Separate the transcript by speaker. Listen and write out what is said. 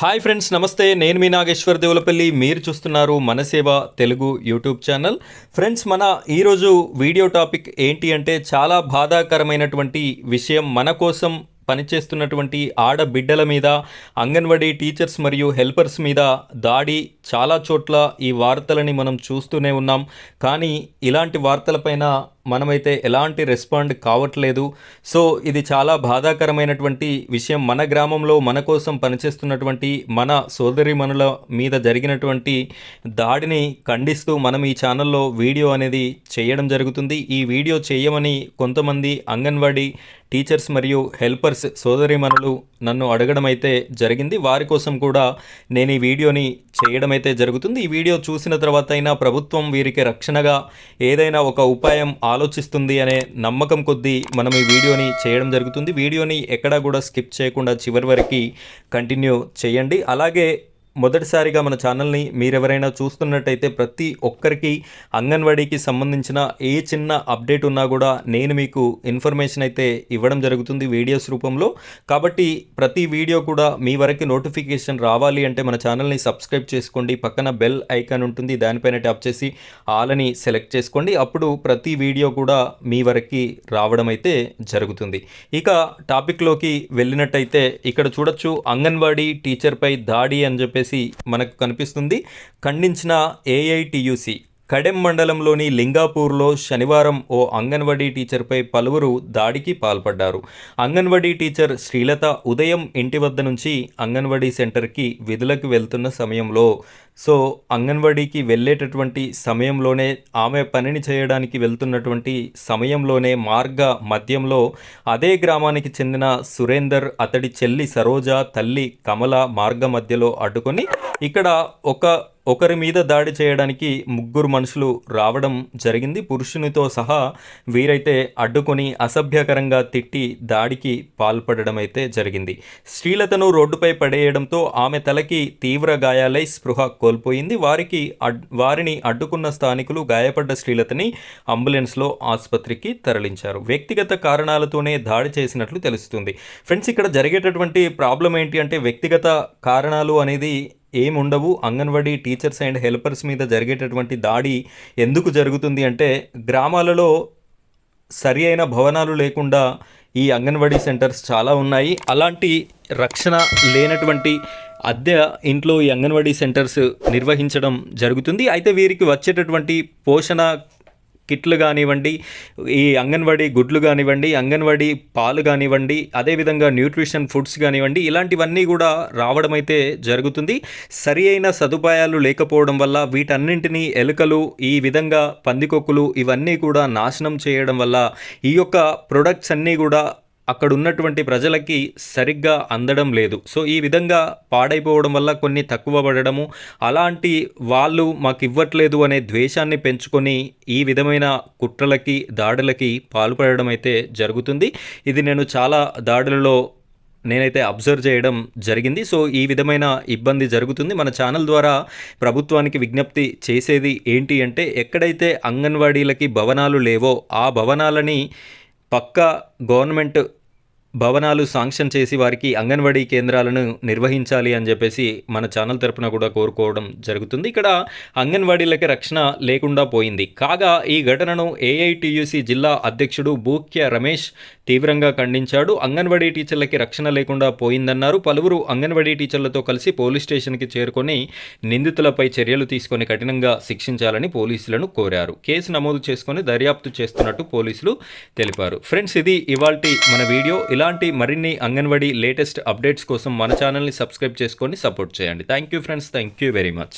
Speaker 1: Hi friends నమస్తే. నేను మీ నాగేశ్వర్ దేవులపల్లి. మీరు చూస్తున్నారు మన సేవ తెలుగు యూట్యూబ్ ఛానల్. ఫ్రెండ్స్ మన ఈరోజు వీడియో టాపిక్ ఏంటి అంటే చాలా బాధాకరమైనటువంటి విషయం. మన కోసం పనిచేస్తున్నటువంటి ఆడబిడ్డల మీద అంగన్వాడీ టీచర్స్ మరియు హెల్పర్స్ మీద దాడి చాలా చోట్ల ఈ వార్తలని మనం చూస్తూనే ఉన్నాం. కానీ ఇలాంటి వార్తలపైన మనమైతే ఎలాంటి రెస్పాండ్ కావట్లేదు. సో ఇది చాలా బాధాకరమైనటువంటి విషయం. మన గ్రామంలో మన కోసం పనిచేస్తున్నటువంటి మన సోదరిమణుల మీద జరిగినటువంటి దాడిని ఖండిస్తూ మనం ఈ ఛానల్లో వీడియో అనేది చేయడం జరుగుతుంది. ఈ వీడియో చేయమని కొంతమంది అంగన్వాడీ టీచర్స్ మరియు హెల్పర్స్ సోదరిమణులు నన్ను అడగడం అయితే జరిగింది. వారి కోసం కూడా నేను ఈ వీడియోని చేయడం అయితే జరుగుతుంది. ఈ వీడియో చూసిన తర్వాత అయినా ప్రభుత్వం వీరికి రక్షణగా ఏదైనా ఒక ఉపాయం ఆలోచిస్తుంది అనే నమ్మకం కొద్దీ మనం ఈ వీడియోని చేయడం జరుగుతుంది. వీడియోని ఎక్కడా కూడా స్కిప్ చేయకుండా చివరి వరకు కంటిన్యూ చేయండి. అలాగే మొదటిసారిగా మన ఛానల్ని మీరెవరైనా చూస్తున్నట్టయితే ప్రతి ఒక్కరికి అంగన్వాడీకి సంబంధించిన ఏ చిన్న అప్డేట్ ఉన్నా కూడా నేను మీకు ఇన్ఫర్మేషన్ అయితే ఇవ్వడం జరుగుతుంది వీడియోస్ రూపంలో. కాబట్టి ప్రతి వీడియో కూడా మీ వరకు నోటిఫికేషన్ రావాలి అంటే మన ఛానల్ని సబ్స్క్రైబ్ చేసుకోండి. పక్కన బెల్ ఐకాన్ ఉంటుంది దానిపైన ట్యాప్ చేసి ఆలని సెలెక్ట్ చేసుకోండి. అప్పుడు ప్రతి వీడియో కూడా మీ వరకు రావడం అయితే జరుగుతుంది. ఇక టాపిక్లోకి వెళ్ళినట్టయితే ఇక్కడ చూడొచ్చు అంగన్వాడీ టీచర్పై దాడి అని చెప్పేసి మనకు కనిపిస్తుంది. ఖండించిన ఏఐటియుసి. కడెం మండలంలోని లింగాపూర్లో శనివారం ఓ అంగన్వాడీ టీచర్పై పలువురు దాడికి పాల్పడ్డారు. అంగన్వాడీ టీచర్ శ్రీలత ఉదయం ఇంటి వద్ద నుంచి అంగన్వాడీ సెంటర్కి విధులకు వెళ్తున్న సమయంలో సో అంగన్వాడీకి వెళ్ళేటటువంటి సమయంలోనే ఆమె పనిని చేయడానికి వెళ్తున్నటువంటి సమయంలోనే మార్గ మధ్యంలో అదే గ్రామానికి చెందిన సురేందర్ అతడి చెల్లి సరోజ తల్లి కమల మార్గ మధ్యలో అడ్డుకొని ఇక్కడ ఒక ఒకరి మీద దాడి చేయడానికి ముగ్గురు మనుషులు రావడం జరిగింది. పురుషునితో సహా వీరైతే అడ్డుకొని అసభ్యకరంగా తిట్టి దాడికి పాల్పడడం అయితే జరిగింది. శ్రీలతను రోడ్డుపై పడేయడంతో ఆమె తలకి తీవ్ర గాయాలై స్పృహ కోల్పోయింది. వారికి అడ్ వారిని అడ్డుకున్న స్థానికులు గాయపడ్డ శ్రీలతని అంబులెన్స్లో ఆసుపత్రికి తరలించారు. వ్యక్తిగత కారణాలతోనే దాడి చేసినట్లు తెలుస్తుంది. ఫ్రెండ్స్ ఇక్కడ జరిగేటటువంటి ప్రాబ్లం ఏంటి అంటే వ్యక్తిగత కారణాలు అనేది ఏముండవు. అంగన్వాడీ టీచర్స్ అండ్ హెల్పర్స్ మీద జరిగేటటువంటి దాడి ఎందుకు జరుగుతుంది అంటే గ్రామాలలో సరి అయిన భవనాలు లేకుండా ఈ అంగన్వాడీ సెంటర్స్ చాలా ఉన్నాయి. అలాంటి రక్షణ లేనటువంటి అద్దె ఇంట్లో ఈ అంగన్వాడీ సెంటర్స్ నిర్వహించడం జరుగుతుంది. అయితే వీరికి వచ్చేటటువంటి పోషణ కిట్లు కానివ్వండి ఈ అంగన్వాడీ గుడ్లు కానివ్వండి అంగన్వాడీ పాలు కానివ్వండి అదేవిధంగా న్యూట్రిషన్ ఫుడ్స్ కానివ్వండి ఇలాంటివన్నీ కూడా రావడం అయితే జరుగుతుంది. సరి అయిన సదుపాయాలు లేకపోవడం వల్ల వీటన్నింటినీ ఎలుకలు ఈ విధంగా పందికొక్కులు ఇవన్నీ కూడా నాశనం చేయడం వల్ల ఈ యొక్క ప్రొడక్ట్స్ అన్నీ కూడా అక్కడ ఉన్నటువంటి ప్రజలకి సరిగ్గా అందడం లేదు. సో ఈ విధంగా పాడైపోవడం వల్ల కొన్ని తక్కువ పడడము అలాంటి వాళ్ళు మాకు ఇవ్వట్లేదు అనే ద్వేషాన్ని పెంచుకొని ఈ విధమైన కుట్రలకి దాడులకి పాల్పడడం అయితే జరుగుతుంది. ఇది నేను చాలా దాడులలో నేనైతే అబ్జర్వ్ చేయడం జరిగింది. సో ఈ విధమైన ఇబ్బంది జరుగుతుంది. మన ఛానల్ ద్వారా ప్రభుత్వానికి విజ్ఞప్తి చేసేది ఏంటి అంటే ఎక్కడైతే అంగన్వాడీలకి భవనాలు లేవో ఆ భవనాలని పక్క గవర్నమెంట్ భవనాలు శాంక్షన్ చేసి వారికి అంగన్వాడీ కేంద్రాలను నిర్వహించాలి అని చెప్పేసి మన ఛానల్ తరపున కూడా కోరుకోవడం జరుగుతుంది. ఇక్కడ అంగన్వాడీలకి రక్షణ లేకుండా పోయింది. కాగా ఈ ఘటనను ఏఐటియుసి జిల్లా అధ్యక్షుడు బూక్య రమేష్ తీవ్రంగా ఖండించాడు. అంగన్వాడీ టీచర్లకి రక్షణ లేకుండా పోయిందన్నారు. పలువురు అంగన్వాడీ టీచర్లతో కలిసి పోలీస్ స్టేషన్కి చేరుకొని నిందితులపై చర్యలు తీసుకొని కఠినంగా శిక్షించాలని పోలీసులను కోరారు. కేసు నమోదు చేసుకొని దర్యాప్తు చేస్తున్నట్టు పోలీసులు తెలిపారు. ఫ్రెండ్స్ ఇది ఇవాల్టి మన వీడియో. ఇలాంటి మరిన్ని అంగన్వాడీ లేటెస్ట్ అప్డేట్స్ కోసం మన ఛానల్ని సబ్స్క్రైబ్ చేసుకొని సపోర్ట్ చేయండి. Thank you friends thank you very much